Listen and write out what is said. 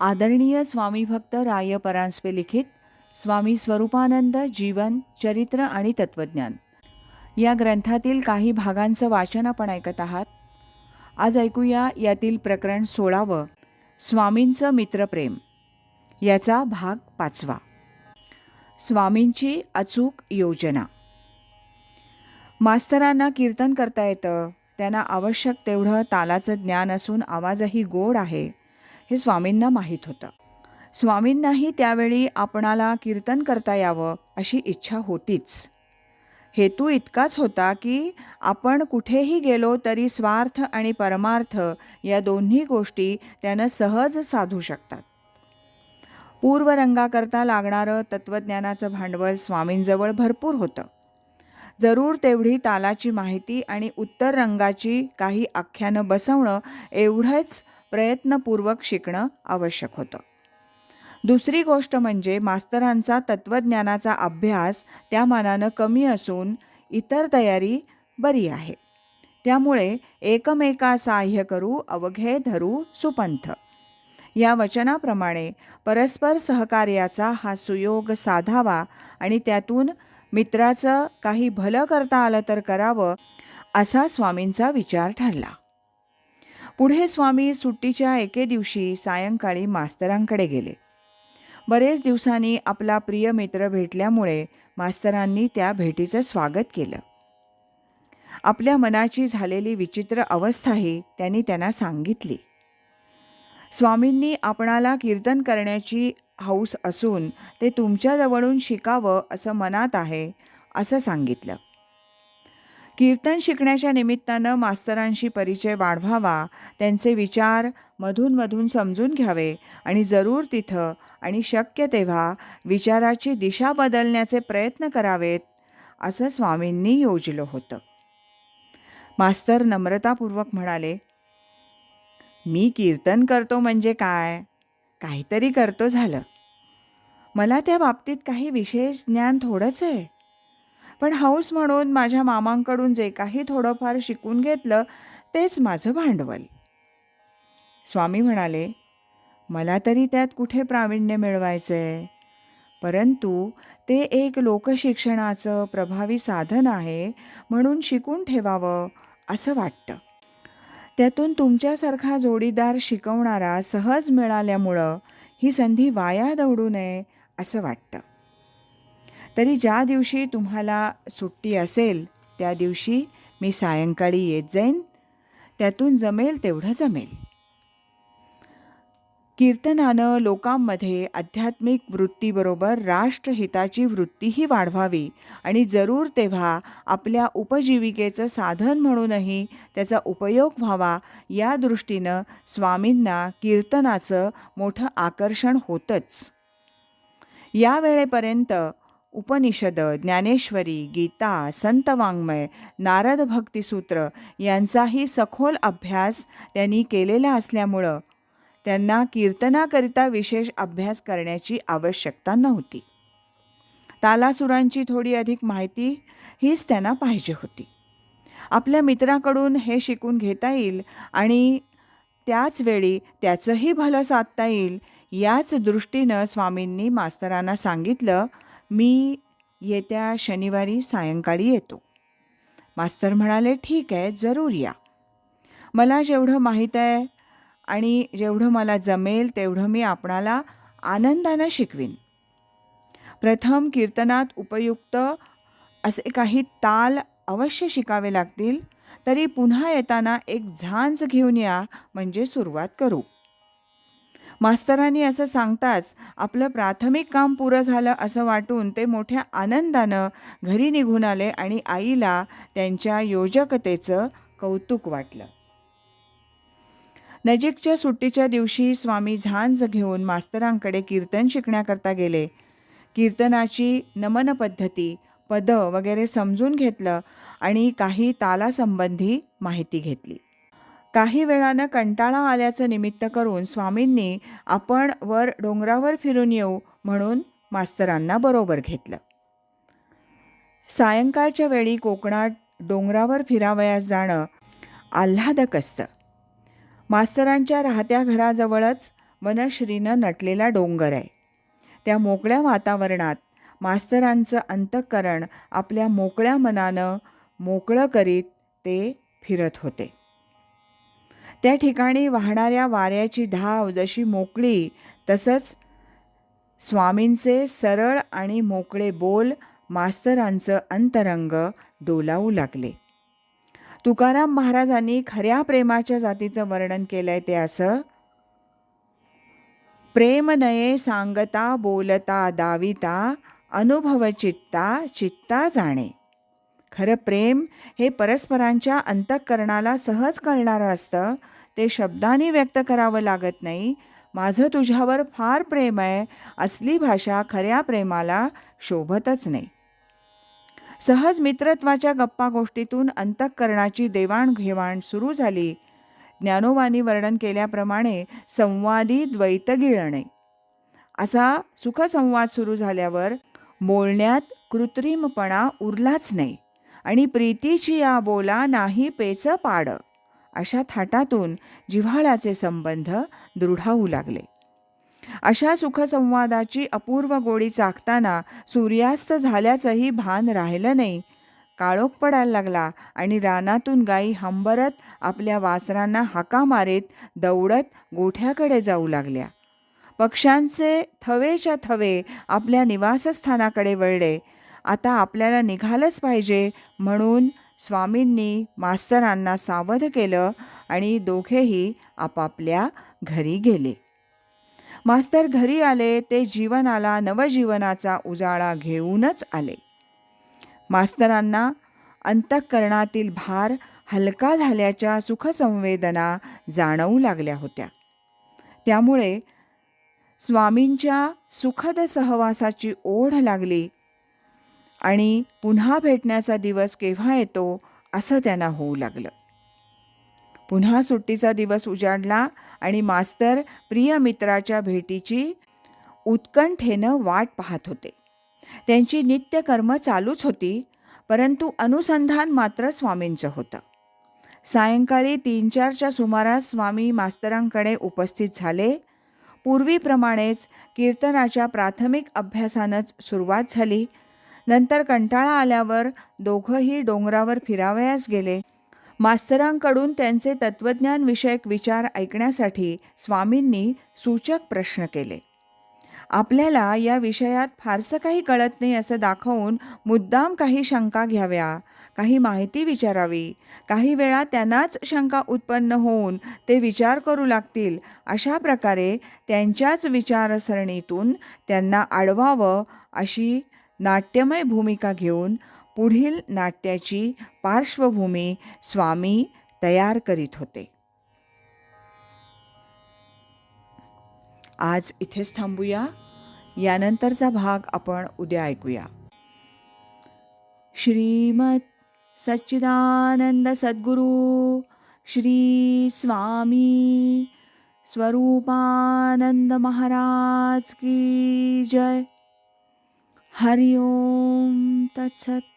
आदरणीय स्वामी भक्त राय परांजपे लिखित स्वामी स्वरूपानंद जीवन चरित्र आणि तत्वज्ञान. या ग्रंथातील काही भागांचं वाचन आपण ऐकत आहात. आज ऐकूया यातील प्रकरण सोळावं स्वामींचं मित्रप्रेम. याचा भाग पाचवा. स्वामींची अचूक योजना. मास्तरांना कीर्तन करता येतं त्यांना आवश्यक तेवढं तालाचं ज्ञान असून आवाजही गोड आहे. हे स्वामींना माहीत होतं. स्वामींनाही त्यावेळी आपणाला कीर्तन करता यावं अशी इच्छा होतीच. हेतू इतकाच होता की आपण कुठेही गेलो तरी स्वार्थ आणि परमार्थ या दोन्ही गोष्टी त्यानं सहज साधू शकतात. पूर्वरंगाकरता लागणारं तत्त्वज्ञानाचं भांडवल स्वामींजवळ भरपूर होतं. जरूर तेवढी तालाची माहिती आणि उत्तर रंगाची काही आख्यानं बसवणं एवढंच प्रयत्नपूर्वक शिकणं आवश्यक होतं. दुसरी गोष्ट म्हणजे मास्तरांचा तत्त्वज्ञानाचा अभ्यास त्या मानानं कमी असून इतर तयारी बरी आहे. त्यामुळे एकमेका साह्य करू अवघे धरू सुपंथ. या वचनाप्रमाणे परस्पर सहकार्याचा हा सुयोग साधावा आणि त्यातून मित्राचं काही भलं करता आलं तर करावं असा स्वामींचा विचार ठरला. पुढे स्वामी सुट्टीच्या एके दिवशी सायंकाळी मास्तरांकडे गेले. बरेच दिवसांनी आपला प्रिय मित्र भेटल्यामुळे मास्तरांनी त्या भेटीचं स्वागत केलं. आपल्या मनाची झालेली विचित्र अवस्थाही त्यांनी त्यांना सांगितली. स्वामींनी आपणाला कीर्तन करण्याची हौस असून ते तुमच्याजवळून शिकावं असं मनात आहे असं सांगितलं. कीर्तन शिकण्याच्या निमित्तानं मास्तरांशी परिचय वाढवावा त्यांचे विचार मधूनमधून समजून घ्यावे आणि जरूर तिथं आणि शक्य तेव्हा विचाराची दिशा बदलण्याचे प्रयत्न करावेत असं स्वामींनी योजलं होतं. मास्तर नम्रतापूर्वक म्हणाले मी कीर्तन करतो म्हणजे काय? काहीतरी करतो झालं. मला त्या बाबतीत काही विशेष ज्ञान थोडंच आहे. पण हौस म्हणून माझ्या मामांकडून जे काही थोडंफार शिकून घेतलं तेच माझं भांडवल. स्वामी म्हणाले मला तरी त्यात कुठे प्रावीण्य मिळवायचं आहे परंतु ते एक लोकशिक्षणाचं प्रभावी साधन आहे म्हणून शिकून ठेवावं असं वाटतं. त्यातून तुमच्यासारखा जोडीदार शिकवणारा सहज मिळाल्यामुळं ही संधी वाया दौडू नये असं वाटतं. तरी ज्या दिवशी तुम्हाला सुट्टी असेल त्या दिवशी मी सायंकाळी येत जाईन. त्यातून जमेल तेवढं जमेल. कीर्तनानं लोकांमध्ये आध्यात्मिक वृत्तीबरोबर राष्ट्रहिताची वृत्तीही वाढवावी आणि जरूर तेव्हा आपल्या उपजीविकेचं साधन म्हणूनही त्याचा उपयोग व्हावा या दृष्टीनं स्वामींना कीर्तनाचं मोठं आकर्षण होतंच. या वेळेपर्यंत उपनिषद ज्ञानेश्वरी गीता संतवाङ्मय नारद भक्तिसूत्र यांचाही सखोल अभ्यास त्यांनी केलेला असल्यामुळं त्यांना कीर्तनाकरिता विशेष अभ्यास करण्याची आवश्यकता नव्हती. तालासुरांची थोडी अधिक माहिती हीच त्यांना पाहिजे होती. आपल्या मित्राकडून हे शिकून घेता येईल आणि त्याच वेळी त्याचंही भलं साधता येईल याच दृष्टीनं स्वामींनी मास्तरांना सांगितलं मी येत्या शनिवारी सायंकाळी येतो. मास्तर म्हणाले ठीक आहे जरूर या. मला जेवढं माहीत आहे आणि जेवढं मला जमेल तेवढं मी आपणाला आनंदानं शिकवीन. प्रथम कीर्तनात उपयुक्त असे काही ताल अवश्य शिकावे लागतील तरी पुन्हा येताना एक झांज घेऊन या म्हणजे सुरुवात करू. मास्तरांनी असं सांगताच आपलं प्राथमिक काम पुरं झालं असं वाटून ते मोठ्या आनंदानं घरी निघून आले आणि आईला त्यांच्या योजकतेचं कौतुक वाटलं. नजीकच्या सुट्टीच्या दिवशी स्वामी झांज घेऊन मास्तरांकडे कीर्तन शिकण्याकरता गेले. कीर्तनाची नमन पद्धती पदं वगैरे समजून घेतलं आणि काही तालासंबंधी माहिती घेतली. काही वेळानं कंटाळा आल्याचं निमित्त करून स्वामींनी आपण वर डोंगरावर फिरून येऊ म्हणून मास्तरांना बरोबर घेतलं. सायंकाळच्या वेळी कोकणात डोंगरावर फिरावयास जाणं आल्हादक असतं मास्तरांच्या राहत्या घराजवळच वनश्रीनं नटलेला डोंगर आहे. त्या मोकळ्या वातावरणात मास्तरांचं अंतःकरण आपल्या मोकळ्या मनानं मोकळं करीत ते फिरत होते. त्या ठिकाणी वाहणाऱ्या वाऱ्याची धाव जशी मोकळी तसंच स्वामींचे सरळ आणि मोकळे बोल मास्तरांचं अंतरंग डोलावू लागले. तुकाराम महाराजांनी खऱ्या प्रेमाच्या जातीचं वर्णन केलंय ते असं प्रेम नये सांगता बोलता दाविता अनुभव चित्ता चित्ता जाणे. खरं प्रेम हे परस्परांच्या अंतःकरणाला सहज कळणारं असतं. ते शब्दांनी व्यक्त करावं लागत नाही. माझं तुझ्यावर फार प्रेम आहे. असली भाषा खऱ्या प्रेमाला शोभतच नाही. सहज मित्रत्वाच्या गप्पा गोष्टीतून अंतःकरणाची देवाणघेवाण सुरू झाली. ज्ञानोबानी वर्णन केल्याप्रमाणे संवादी द्वैत गिळणे. असा सुखसंवाद सुरू झाल्यावर बोलण्यात कृत्रिमपणा उरलाच नाही. आणि प्रीतीची या बोला नाही पेच पाड. अशा थाटातून जिव्हाळ्याचे संबंध दृढावू लागले. अशा सुखसंवादाची अपूर्व गोडी चाकताना सूर्यास्त झाल्याचंही भान राहिलं नाही. काळोख पडायला लागला आणि रानातून गायी हंबरत आपल्या वासरांना हाका मारीत दौडत गोठ्याकडे जाऊ लागल्या. पक्ष्यांचे थवेच्या थवे आपल्या निवासस्थानाकडे वळले. आता आपल्याला निघालंच पाहिजे. म्हणून स्वामींनी मास्तरांना सावध केलं आणि दोघेही आपापल्या घरी गेले. मास्तर घरी आले ते जीवनाला नवजीवनाचा उजाळा घेऊनच आले. मास्तरांना अंतःकरणातील भार हलका झाल्याच्या सुखसंवेदना जाणवू लागल्या होत्या. त्यामुळे स्वामींच्या सुखद सहवासाची ओढ लागली आणि पुन्हा भेटण्याचा दिवस केव्हा येतो असं त्यांना होऊ लागलं. पुन्हा सुट्टीचा दिवस उजाडला आणि मास्तर प्रिय मित्राच्या भेटीची उत्कंठेनं वाट पाहत होते. त्यांची नित्यकर्म चालूच होती परंतु अनुसंधान मात्र स्वामींचं होतं. सायंकाळी तीन चारच्या सुमारास स्वामी मास्तरांकडे उपस्थित झाले. पूर्वीप्रमाणेच कीर्तनाच्या प्राथमिक अभ्यासानंच सुरुवात झाली. नंतर कंटाळा आल्यावर दोघंही डोंगरावर फिरावयास गेले. मास्तरांकडून त्यांचे तत्त्वज्ञानविषयक विचार ऐकण्यासाठी स्वामींनी सूचक प्रश्न केले. आपल्याला या विषयात फारसं काही कळत नाही असं दाखवून मुद्दाम काही शंका घ्याव्या काही माहिती विचारावी काही वेळा त्यांनाच शंका उत्पन्न होऊन ते विचार करू लागतील अशा प्रकारे त्यांच्याच विचारसरणीतून त्यांना अडवावं अशी नाट्यमय भूमिका घेऊन पुढील नाट्याची पार्श्वभूमी स्वामी तयार करीत होते. आज इथेच थांबूया. यानंतरचा भाग आपण उद्या ऐकूया. श्रीमत सच्चिदानंद सद्गुरू श्री स्वामी स्वरूपानंद महाराज की जय. हरि ओम तत्सत